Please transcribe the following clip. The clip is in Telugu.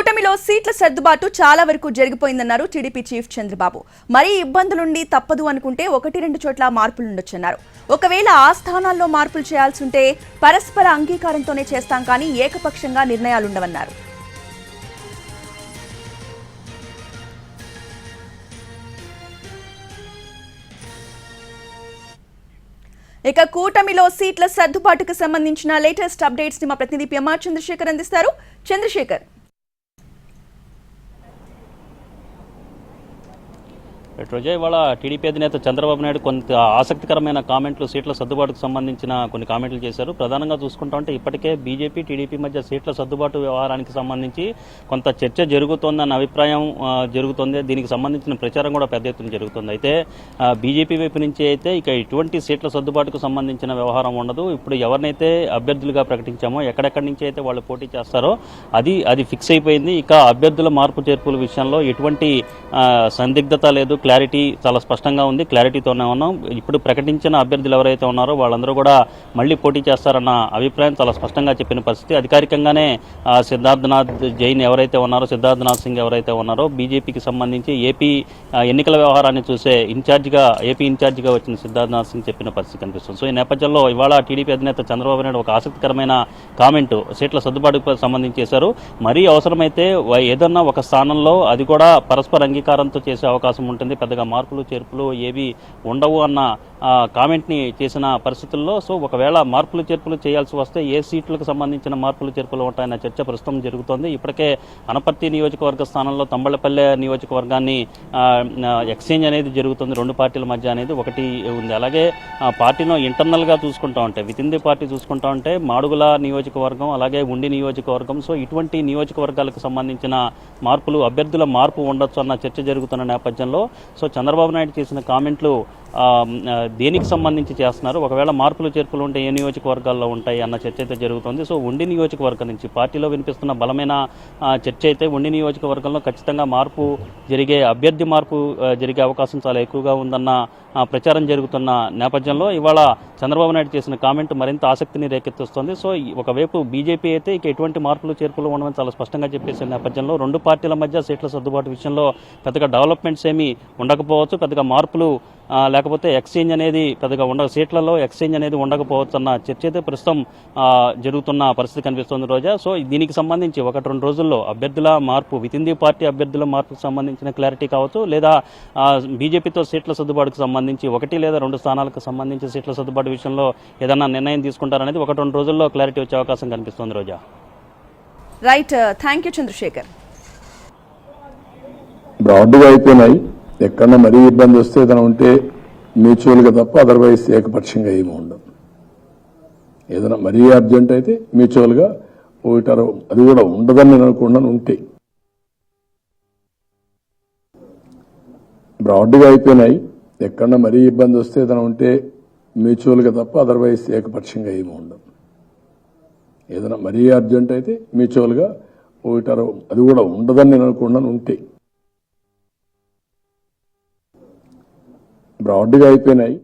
కూటమిలో సీట్ల సర్దుబాటు చాలా వరకు జరిగిపోయిందన్నారు టీడీపీ చీఫ్ చంద్రబాబు. మరీ ఇబ్బందులుండి తప్పదు అనుకుంటే ఒకటి రెండు చోట్ల మార్పులుండొచ్చన్నారు ఒకవేళ ఆ స్థానాల్లో మార్పులు చేయాల్సి ఉంటే పరస్పర అంగీకారంతోనే చేస్తాం కానీ ఏకపక్షంగా నిర్ణయాలుండవన్నారు. ఇక కూటమిలో సీట్ల సర్దుబాటుకు సంబంధించిన లేటెస్ట్ అప్డేట్స్ని మా ప్రతినిధి పిఎంఆర్ చంద్రశేఖర్ అందిస్తారు. చంద్రశేఖర్. రోజా ఇవాళ టీడీపీ అధినేత చంద్రబాబు నాయుడు కొంత ఆసక్తికరమైన కామెంట్లు సీట్ల సర్దుబాటుకు సంబంధించిన కొన్ని కామెంట్లు చేశారు. ప్రధానంగా చూసుకుంటా ఉంటే ఇప్పటికే బీజేపీ టీడీపీ మధ్య సీట్ల సర్దుబాటు వ్యవహారానికి సంబంధించి కొంత చర్చ జరుగుతోందన్న అభిప్రాయం జరుగుతుంది. దీనికి సంబంధించిన ప్రచారం కూడా పెద్ద ఎత్తున జరుగుతుంది. అయితే బీజేపీ వైపు నుంచి అయితే ఇక ఇటువంటి సీట్ల సర్దుబాటుకు సంబంధించిన వ్యవహారం ఉండదు. ఇప్పుడు ఎవరినైతే అభ్యర్థులుగా ప్రకటించామో ఎక్కడెక్కడి నుంచి అయితే వాళ్ళు పోటీ చేస్తారో అది అది ఫిక్స్ అయిపోయింది. ఇక అభ్యర్థుల మార్పు చేర్పుల విషయంలో ఎటువంటి సందిగ్ధత లేదు. క్లారిటీ చాలా స్పష్టంగా ఉంది. క్లారిటీతోనే ఉన్నాం. ఇప్పుడు ప్రకటించిన అభ్యర్థులు ఎవరైతే ఉన్నారో వాళ్ళందరూ కూడా మళ్ళీ పోటీ చేస్తారన్న అభిప్రాయం చాలా స్పష్టంగా చెప్పిన పరిస్థితి. అధికారికంగానే సిద్ధార్థనాథ్ జైన్ ఎవరైతే ఉన్నారో సిద్ధార్థనాథ్ సింగ్ ఎవరైతే ఉన్నారో బీజేపీకి సంబంధించి ఏపీ ఎన్నికల వ్యవహారాన్ని చూసే ఇన్ఛార్జిగా ఏపీ ఇన్ఛార్జిగా వచ్చిన సిద్ధార్థనాథ్ సింగ్ చెప్పిన పరిస్థితి కనిపిస్తుంది. సో ఈ నేపథ్యంలో ఇవాళ టీడీపీ అధినేత చంద్రబాబు నాయుడు ఒక ఆసక్తికరమైన కామెంట్ సీట్ల సర్దుబాటుకు సంబంధించి చేశారు. మరీ అవసరమైతే ఏదన్నా ఒక స్థానంలో అది కూడా పరస్పర అంగీకారంతో చేసే అవకాశం ఉంటుంది. పెద్దగా మార్పులు చేర్పులు ఏవి ఉండవు అన్న కామెంట్ని చేసిన పరిస్థితుల్లో సో ఒకవేళ మార్పులు చేర్పులు చేయాల్సి వస్తే ఏ సీట్లకు సంబంధించిన మార్పులు చేర్పులు ఉంటాయన్న చర్చ ప్రస్తుతం జరుగుతోంది. ఇప్పటికే అనపర్తి నియోజకవర్గ స్థానంలో తంబళ్ళపల్లె నియోజకవర్గాన్ని ఎక్స్చేంజ్ అనేది జరుగుతుంది. రెండు పార్టీల మధ్య అనేది ఒకటి ఉంది. అలాగే పార్టీలో ఇంటర్నల్గా చూసుకుంటా ఉంటే విత్ ఇన్ ది పార్టీ చూసుకుంటా ఉంటే మాడుగుల నియోజకవర్గం అలాగే ఉండి నియోజకవర్గం సో ఇటువంటి నియోజకవర్గాలకు సంబంధించిన మార్పులు అభ్యర్థుల మార్పు ఉండొచ్చు అన్న చర్చ జరుగుతున్న నేపథ్యంలో సో చంద్రబాబు నాయుడు చేసిన కామెంట్లు దేనికి సంబంధించి చేస్తున్నారు? ఒకవేళ మార్పులు చేర్పులు ఉంటే ఏ నియోజకవర్గాల్లో ఉంటాయి అన్న చర్చ అయితే జరుగుతుంది. సో ఉండి నియోజకవర్గం నుంచి పార్టీలో వినిపిస్తున్న బలమైన చర్చ అయితే ఉండి నియోజకవర్గంలో ఖచ్చితంగా మార్పు జరిగే అభ్యర్థి మార్పు జరిగే అవకాశం చాలా ఎక్కువగా ఉందన్న ప్రచారం జరుగుతున్న నేపథ్యంలో ఇవాళ చంద్రబాబు నాయుడు చేసిన కామెంట్ మరింత ఆసక్తిని రేకెత్తిస్తుంది. సో ఒకవైపు బీజేపీ అయితే ఇక ఎటువంటి మార్పులు చేర్పులు ఉండవని చాలా స్పష్టంగా చెప్పేసిన నేపథ్యంలో రెండు పార్టీల మధ్య సీట్ల సర్దుబాటు విషయంలో పెద్దగా డెవలప్మెంట్స్ ఏమీ ఉండకపోవచ్చు పెద్దగా మార్పులు లేకపోతే ఎక్స్చేంజ్ అనేది పెద్దగా ఉండ సీట్లలో ఎక్స్చేంజ్ అనేది ఉండకపోవచ్చు అన్న చర్చ అయితే ప్రస్తుతం జరుగుతున్న పరిస్థితి కనిపిస్తుంది రోజా. సో దీనికి సంబంధించి ఒకటి రెండు రోజుల్లో అభ్యర్థుల మార్పు విత్ ఇన్ ది పార్టీ అభ్యర్థుల మార్పుకు సంబంధించిన క్లారిటీ కావచ్చు లేదా బీజేపీతో సీట్ల సర్దుబాటుకు సంబంధించి ఒకటి లేదా రెండు స్థానాలకు సంబంధించి సీట్ల సర్దుబాటు విషయంలో ఏదైనా నిర్ణయం తీసుకుంటారనేది ఒకటి రెండు రోజుల్లో క్లారిటీ వచ్చే అవకాశం కనిపిస్తుంది Roja. Right thank you Chandrasekhar. బ్రాడ్గా అయిపోయినాయి. ఎక్కడన్నా మరీ ఇబ్బంది వస్తే ఏదైనా ఉంటే మ్యూచువల్గా తప్ప అదర్వైజ్ ఏకపక్షంగా ఏమి ఉండదు. ఏదైనా మరీ అర్జెంట్ అయితే మ్యూచువల్గా ఒకటారు అది కూడా ఉండదని నేను అనుకున్నాను ఉంటే. బ్రాడ్గా అయిపోయినాయి. ఎక్కడన్నా మరీ ఇబ్బంది వస్తే ఏదైనా ఉంటే మ్యూచువల్గా తప్ప అదర్వైజ్ ఏకపక్షంగా ఏమి ఉండదు. ఏదైనా మరీ అర్జెంట్ అయితే మ్యూచువల్గా ఒకటారు అది కూడా ఉండదని నేను అనుకున్నాను ఉంటే. బ్రాడ్గా అయిపోయినాయి